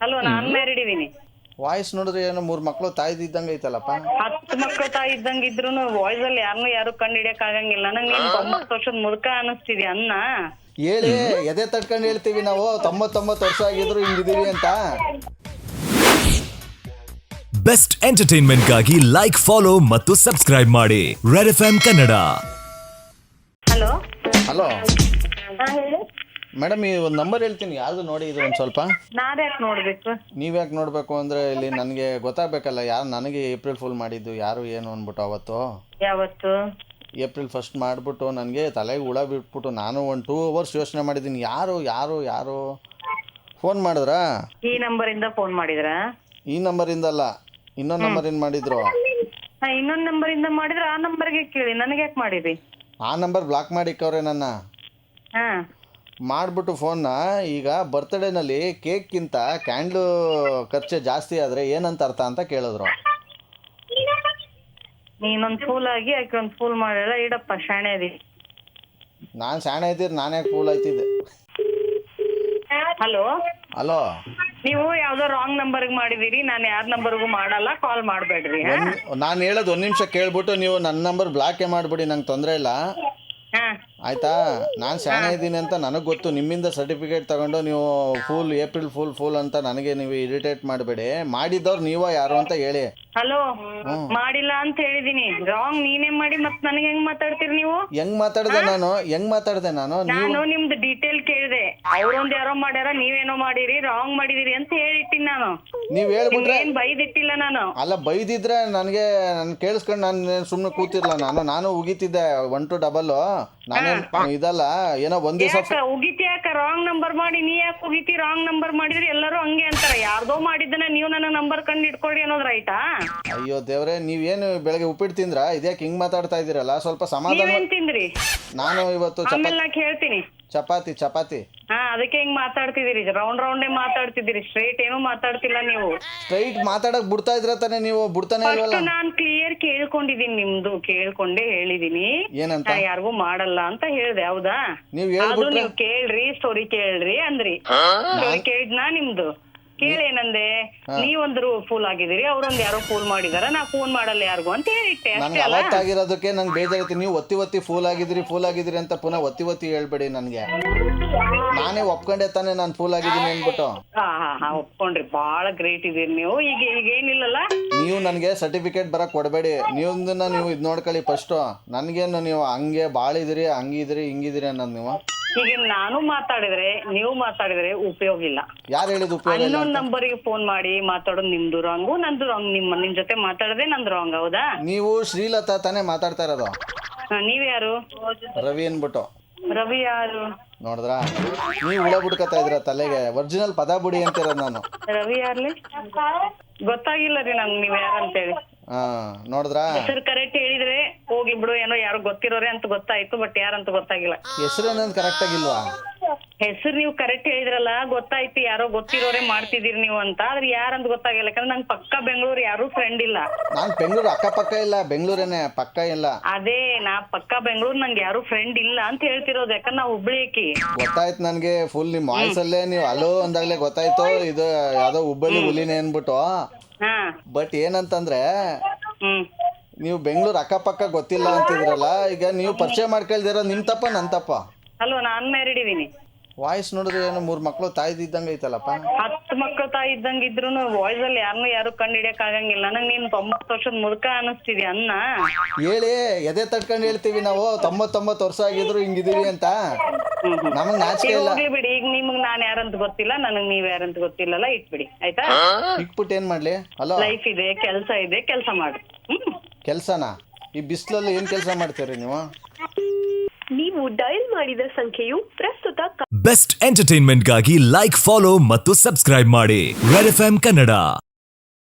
Hello ನಾನ್ married ಇದೀನಿ voice ನೋಡಿದ್ರೆ ಏನೋ ಮೂರ್ ಮಕ್ಕಳು ತಾಯ್ದಿದ್ದಂಗ ಐತಲ್ಲಪ್ಪ? ಹತ್ತು ಮಕ್ಳು ತಾಯಿ ಇದ್ದಂಗ ಇದ್ರು ವಾಯ್ಸ್ ಅಲ್ಲಿ ಯಾರನ್ನೂ ಯಾರು ಕಂಡು ಹಿಡಿಯಕ್ ಆಗಂಗಿಲ್ಲ. ನಂಗೆ ನೀನ್ ತೊಂಬತ್ತು ವರ್ಷದ ಮುದುಕ ಅನಿಸ್ತಿದ್ಯಾ ಅನ್ನ? ಹೇಳಿ ಎದೆ ತಟ್ಕೊಂಡು ಹೇಳ್ತೀವಿ ನಾವು. ತೊಂಬತ್ತೊಂಬತ್ತು ವರ್ಷ ಆಗಿದ್ರು ಹಿಂಗಿದೀವಿ ಅಂತ. ಬೆಸ್ಟ್ ಎಂಟರ್ಟೈನ್ಮೆಂಟ್ಗಾಗಿ ಲೈಕ್ ಫಾಲೋ ಮತ್ತು ಸಬ್ಸ್ಕ್ರೈಬ್ ಮಾಡಿ red F Kannada hello. Hello. ಹಾ ಹೇಳಿ. ಮೇಡಮ್ ಈ ಒಂದು ನಂಬರ್ ಹೇಳ್ತೀನಿ. ಯಾರ್ದು ನೋಡಿ ಇದು ಒಂದು ಸ್ವಲ್ಪ? ನಾವ್ಯಾಕ್ ನೋಡ್ಬೇಕು? ನೀವ್ಯಾಕೆ ನೋಡಬೇಕು ಅಂದರೆ ಇಲ್ಲಿ ನನಗೆ ಗೊತ್ತಾಗಬೇಕಲ್ಲ ಯಾರು ನನಗೆ ಏಪ್ರಿಲ್ ಫುಲ್ ಮಾಡಿದ್ದು ಯಾರು ಏನು ಅನ್ಬಿಟ್ಟು ಅವತ್ತು? ಯಾವತ್ತು? ಏಪ್ರಿಲ್ ಫಸ್ಟ್ ಮಾಡಿಬಿಟ್ಟು ನನಗೆ ತಲೆಗೆ ಹುಳ ಬಿಟ್ಬಿಟ್ಟು ನಾನು ಒಂದು ಟೂ ಅವರ್ಸ್ ಯೋಚನೆ ಮಾಡಿದ್ದೀನಿ. ಯಾರು ಯಾರು ಯಾರು? ಫೋನ್ ಮಾಡಿದ್ರಾ? ಈ ನಂಬರ್ ಇಂದ ಫೋನ್ ಮಾಡಿದ್ರ? ಈ ನಂಬರಿಂದಲ್ಲ ಇನ್ನೊಂದು ನಂಬರಿಂದ ಮಾಡಿದ್ರು? ಇನ್ನೊಂದ್ ನಂಬರ್ ಇಂದ ಮಾಡಿದ್ರ ಆ ನಂಬರ್ಗೆ ಕೇಳಿ. ನನಗೆ ಯಾಕೆ ಮಾಡಿದ್ರಿ ಆ ನಂಬರ್ ಬ್ಲಾಕ್ ಮಾಡಿಕ್ಕವ್ರೆ ನನ್ನ. ಹಾ. ಮಾಡಿಬಿಟ್ಟು ಫೋನ್ನ ಈಗ ಬರ್ತ್ಡೇನಲ್ಲಿ ಕೇಕ್ಗಿಂತ ಕ್ಯಾಂಡ್ಲು ಖರ್ಚು ಜಾಸ್ತಿ ಆದರೆ ಏನಂತ ಅರ್ಥ ಅಂತ ಕೇಳಿದ್ರು. ನೀನೊಂದ್ ಫೂಲ್ ಆಗಿ ಆಕೆ ಒಂದ್ ಫೂಲ್ ಮಾಡಿಲ್ಲ ಇಡಪ್ಪ ಶಾಣೆ ಅದಿ. ನಾನು ಶಾಣೆ ಇದ್ದೀರಿ ನಾನೇ ಕೂಲ್ ಆಯ್ತಿದ್ದೆ. ಹಲೋ ಹಲೋ ನೀವು ಯಾವ್ದೋ ರಾಂಗ್ ನಂಬರ್ಗೆ ಮಾಡಿದೀರಿ. ನಾನು ಯಾರ ನಂಬರ್ಗೂ ಮಾಡಲ್ಲ ಕಾಲ್ ಮಾಡಬೇಡ್ರಿ ನಾನು ಹೇಳೋದು ಒಂದು ನಿಮಿಷ ಕೇಳ್ಬಿಟ್ಟು ನೀವು ನನ್ನ ನಂಬರ್ ಬ್ಲಾಕೇ ಮಾಡಿಬಿಡಿ ನಂಗೆ ತೊಂದರೆ ಇಲ್ಲ. ಹಾ. ಆಯ್ತಾ? ನಾನು ಶಾಣೆ ಇದ್ದೀನಿ ಅಂತ ನನಗೆ ಗೊತ್ತು. ನಿಮ್ಮಿಂದ ಸರ್ಟಿಫಿಕೇಟ್ ತಗೊಂಡು ನೀವು ಫುಲ್ ಏಪ್ರಿಲ್ ಫುಲ್ ಫುಲ್ ಅಂತ ನನಗೆ ನೀವು ಇರಿಟೇಟ್ ಮಾಡಬೇಡಿ. ಮಾಡಿದ್ದವ್ರು ನೀವೋ ಯಾರು ಅಂತ ಹೇಳಿ. ಹಲೋ ಮಾಡಿಲ್ಲ ಅಂತ ಹೇಳಿದೀನಿ. ರಾಂಗ್ ನೀನೇ ಮಾಡಿ ಮತ್ ನನಗೆ ಹೆಂಗ್ ಮಾತಾಡ್ತೀರಿ ನೀವು? ಹೆಂಗ್ ಮಾತಾಡ್ದೆ ನಾನು? ಹೆಂಗ್ ಮಾತಾಡ್ದೆ ನಾನು? ನೀವು? ನಾನು ನಿಮ್ದು ಡೀಟೇಲ್ ಕೇಳಿದೆ. ಅವ್ರೊಂದ್ ಯಾರೋ ಮಾಡ್ಯಾರ ನೀವೇನೋ ಮಾಡಿರಿ ರಾಂಗ್ ಮಾಡಿದಿರಿ ಅಂತ ಹೇಳಿಟ್ಟಿನಿ ನಾನು. ನೀವ್ ಹೇಳ್ಬಿಟ್ರೆ ಏನ್ ಬೈದಿಟ್ಟಿಲ್ಲ ನಾನು. ಅಲ್ಲ ಬೈದಿದ್ರೆ ನನಗೆ ನಾನು ಕೇಳಿಸ್ಕೊಂಡು ನಾನು ಸುಮ್ಮನೆ ಕೂತಿರ್ಲ ನಾನು. ನಾನು ಉಗಿತಿದ್ದೆ ಒನ್ ಟು ಡಬಲ್ ನಾನೇನ್ ಇದಲ್ಲ ಏನೋ ಒಂದ್ ದಿವಸ ಯಾಕ? ಉಗಿತಿ ಯಾಕ? ರಾಂಗ್ ನಂಬರ್ ಮಾಡಿ ನೀ ಯಾಕೆ ಉಗಿತಿ? ರಾಂಗ್ ನಂಬರ್ ಮಾಡಿದ್ರಿ ಎಲ್ಲರೂ ಹಂಗೆ ಅಂತಾರ. ಯಾರ್ದೋ ಮಾಡಿದ್ದನ್ನ ನೀವು ನನ್ನ ನಂಬರ್ ಕಂಡು ಹಿಡ್ಕೊಳ್ಳಿ ಅನ್ನೋದ್ ರೈಟಾ ಅಯ್ಯೋ ದೇವ್ರೆ ನೀವೇನು ಬೆಳಗ್ಗೆ ಉಪ್ಪಿಟ್ಟು ತಿಂದ್ರ? ಇದ್ಯಾಕೆ ಹಿಂಗ್ ಮಾತಾಡ್ತಾ ಇದೀರಲ್ಲ ಸ್ವಲ್ಪ ಸಮಾಧಾನ ನೀವೇನ್ ತಿಂದ್ರಿ? ನಾನು ಇವತ್ತು ಚಪಾತಿ ಆಮೇಲೆ ನಾ ಕೇಳ್ತೀನಿ. ಚಪಾತಿ ಚಪಾತಿ. ಹಾ ಅದಕ್ಕೆ ಹಿಂಗ್ ಮಾತಾಡ್ತಿದ್ದೀರಿ. ರೌಂಡ್ ರೌಂಡೇ ಮಾತಾಡ್ತಿದ್ದೀರಿ. ಸ್ಟ್ರೈಟ್ ಏನೂ ಮಾತಾಡ್ತಿಲ್ಲ ನೀವು. ಸ್ಟ್ರೈಟ್ ಮಾತಾಡಕ್ ಬಿಡ್ತಾ ಇದ್ರ ತಾನೆ ನೀವು ಬಿಡ್ತಾನೆ ಫಸ್ಟ್ ಇಲ್ವಲ್ಲ? ನಾನ್ ಕ್ಲಿಯರ್ ಕೇಳ್ಕೊಂಡಿದೀನಿ ನಿಮ್ದು ಕೇಳ್ಕೊಂಡೇ ಹೇಳಿದೀನಿ. ಏನಂತ? ನಾ ಯಾರಿಗೂ ಮಾಡಲ್ಲ ಅಂತ ಹೇಳ್ದೆ ಹೌದಾ? ನೀವ್ ಅದು ಹೇಳ್ಬಿಟ್ರೆ ನೀವ್ ಕೇಳ್ರಿ ಸ್ಟೋರಿ ಕೇಳ್ರಿ ಅಂದ್ರಿ. ಸ್ಟೋರಿ ಕೇಳಿದ್ನಾ ನಿಮ್ದು? ಕೇಳೇನಂದೆ ನೀವೊಂದ್ರು ಫೂಲ್ ಆಗಿದ್ದೀರಿ ಅವ್ರೊಂದ್ ಯಾರೋ ಫೋನ್ ಮಾಡಿದಾರ ನಾ ಫೋನ್ ಮಾಡಲ್ಲ ಯಾರಿಗೂ? ಅಂತ ಹೇಳಿಟ್ಟೆ ಅಷ್ಟೇ ಆಗಿರೋದಕ್ಕೆ ಅವತ್ತಾಗಿರೋದಕ್ಕೆ ನಂಗೆ ಬೇಜಾರೈತಿ ನೀವು ಒತ್ತಿ ಒತ್ತಿ ಫೂಲ್ ಆಗಿದ್ರಿ ಫೂಲ್ ಆಗಿದ್ರಿ ಅಂತ ಪುನಃ ಒತ್ತಿ ಒತ್ತಿ ಹೇಳ್ಬೇಡಿ ನನಗೆ. ನಾನೇ ಒಪ್ಕೊಂಡೆ ತಾನೇ ನಾನು ಫೂಲ್ ಆಗಿದ್ದೀನಿ ಅಂದ್ಬಿಟ್ಟು. ಹಾ ಹಾ ಹಾ ಒಪ್ಕೊಂಡ್ರಿ. ಬಾಳ ಗ್ರೇಟ್ ಇದೀರಿ ನೀವು. ಈಗ ಈಗ ಏನಿಲ್ಲಲ್ಲ? ನೀವು ನನಗೆ ಸರ್ಟಿಫಿಕೇಟ್ ಬರಕ್ ಕೊಡಬೇಡಿ. ನೀವೊಂದನ್ನ ನೀವು ಇದು ನೋಡ್ಕೊಳ್ಳಿ ಫಸ್ಟು ನನಗೇನು ನೀವು ಹಂಗೆ ಬಾಳಿದಿರಿ ಹಂಗಿದಿರಿ ಹಿಂಗಿದಿರಿ ಅನ್ನೋದು ನೀವು. ಈಗ ನಾನು ಮಾತಾಡಿದ್ರೆ ನೀವು ಮಾತಾಡಿದ್ರೆ ಉಪಯೋಗ ಇಲ್ಲ. ಯಾರು ಹೇಳಿದ ಉಪಯೋಗ ಇಲ್ಲ ನಂಬರಿಗೆ ಫೋನ್ ಮಾಡಿ ಮಾತಾಡೋದು ನಿಮ್ದು ರಾಂಗು ನಂದು ರಾಂಗ್ ನಿಮ್ಮ ನಿಮ್ ಜೊತೆ ಮಾತಾಡದೆ ನಂದು ರಾಂಗ್ ಹೌದಾ? ನೀವು ಶ್ರೀಲತಾ ತಾನೇ ಮಾತಾಡ್ತಾ ಇರೋದು? ನೀವ್ ಯಾರು? ರವಿ ಅನ್ಬಿಟ್ಟು ರವಿ ಯಾರು? ನೋಡಿದ್ರ? ನೀವು ಹುಳ ಬಿಡ್ಕೊತಾ ಇದ್ರ ತಲೆಗೆ? ಒರಿಜಿನಲ್ ಪದ ಬುಡಿ ಅಂತಿರೋದು ನಾನು. ರವಿ ಯಾರ್ಲಿ? ಗೊತ್ತಾಗಿಲ್ಲ ರೀ ನಂಗೆ ನೀವ್ ಯಾರಂತೇಳಿ ಹಾ ನೋಡಿದ್ರಾ? ಹೆಸರು ಕರೆಕ್ಟ್ ಹೇಳಿದ್ರೆ ಹೋಗಿ ಬಿಡು ಏನೋ ಯಾರು ಗೊತ್ತಿರೋರೆ ಅಂತ ಗೊತ್ತಾಯ್ತು ಬಟ್ ಯಾರಂತ ಗೊತ್ತಾಗಿಲ್ಲ. ಹೆಸರು ಏನಂತ ಕರೆಕ್ಟ್ ಆಗಿಲ್ವಾ? ಹೆಸರು ನೀವು ಕರೆಕ್ಟ್ ಹೇಳಿದ್ರಲ್ಲ ಗೊತ್ತಾಯ್ತು ಯಾರೋ ಗೊತ್ತಿರೋರೆ ಮಾಡ್ತಿದೀರಿ ನೀವು ಅಂತ. ಆದ್ರೆ ಯಾರಂತ ಗೊತ್ತಾಗಿಲ್ಲ ಯಾಕಂದ್ರೆ ನಂಗೆ ಪಕ್ಕ ಬೆಂಗಳೂರು ಯಾರು ಫ್ರೆಂಡ್ ಇಲ್ಲ. ನಾನು ಬೆಂಗಳೂರು ಅಕ್ಕಪಕ್ಕ ಇಲ್ಲ ಬೆಂಗಳೂರೇನೆ ಪಕ್ಕ ಇಲ್ಲ. ಅದೇ ನಾ ಪಕ್ಕ ಬೆಂಗಳೂರು ನಂಗೆ ಯಾರು ಫ್ರೆಂಡ್ ಇಲ್ಲ ಅಂತ ಹೇಳ್ತಿರೋದು. ಯಾಕಂದ್ರೆ ನಾ ಹುಬ್ಳಿ ಆಕಿ ಗೊತ್ತಾಯ್ತು ನನಗೆ ಫುಲ್ ನಿಮ್ಮ ವಾಯ್ಸಲ್ಲೇ ನೀವು ಅಲೋ ಅಂದಾಗಲೇ ಗೊತ್ತಾಯ್ತು. ಇದು ಯಾವುದೋ ಹುಬ್ಬಳ್ಳಿ ಹುಲಿನೇ ಅನ್ಬಿಟ್ಟು ಹಾ. ಬಟ್ ಏನಂತಂದ್ರೆ ಹ್ಮ್. ನೀವು ಬೆಂಗಳೂರು ಅಕ್ಕಪಕ್ಕ ಗೊತ್ತಿಲ್ಲ ಅಂತಿದ್ರಲ್ಲ ಈಗ ನೀವು ಪರಿಚಯ ಮಾಡ್ಕೊಳ್ದಿರೋ ನಿಮ್ ತಪ್ಪ ನನ್ನ ತಪ್ಪ. ಹಲೋ ನಾನ್ ಮ್ಯಾರಿಡ್ ಇದೀನಿ ವಾಯ್ಸ್ ನೋಡಿದ್ರೆ ಏನೋ ಮೂರು ಮಕ್ಕಳು ತಾಯ್ದಿದ್ದಂಗೆ ಐತಲ್ಲಪ್ಪ? ಹತ್ತು ಮಕ್ಳು ತಾಯಿ ಇದ್ದಂಗ ಇದ್ರು ವಾಯ್ಸ್ ಅಲ್ಲಿ ಯಾರನ್ನೂ ಯಾರು ಕಂಡು ಹಿಡಿಯಕ್ ಆಗಂಗಿಲ್ಲ. ನಂಗೆ ನೀನ್ ತೊಂಬತ್ತು ವರ್ಷದ ಮುದುಕ ಅನಿಸ್ತಿದ್ಯಾ ಅನ್ನ? ಹೇಳಿ ಎದೆ ತಟ್ಕೊಂಡು ಹೇಳ್ತೀವಿ ನಾವು. ತೊಂಬತ್ತೊಂಬತ್ತು ವರ್ಷ ಆಗಿದ್ರು ಹಿಂಗಿದೀವಿ ಅಂತ. ನಮಗೆ ನಾಚಿಕೆ ಈಗ ಇಲ್ಲ. ಹೋಗ್ಲಿ ಬಿಡಿ ಈಗ ನಿಮಗ್ ನಾನ್ ಯಾರಂತ ಗೊತ್ತಿಲ್ಲ ನನಗ್ ನೀವ್ ಯಾರಂತ ಗೊತ್ತಿಲ್ಲಲ್ಲ ಇಟ್ಬಿಡಿ. ಆಯ್ತಾ? ಇಕ್ಬಿಟ್ಟು ಏನ್ ಮಾಡ್ಲಿ? ಹಲೋ? ಲೈಫ್ ಇದೆ ಕೆಲ್ಸ ಇದೆ ಕೆಲ್ಸ ಮಾಡ್ರಿ ಹ್ಮ್? ಕೆಲಸನಾ? ಈ ಬಿಸಿಲಲ್ಲಿ ಏನ್ ಕೆಲಸ ಮಾಡ್ತೀರಿ ನೀವು? ಡಯಲ್ ಮಾಡಿದ ಸಂಖ್ಯೆಯು ಪ್ರಸ್ತುತ ಬೆಸ್ಟ್ ಎಂಟರ್ಟೈನ್ಮೆಂಟ್ಗಾಗಿ ಲೈಕ್ ಫಾಲೋ ಮತ್ತು ಸಬ್ಸ್ಕ್ರೈಬ್ ಮಾಡಿ. Red F Kannada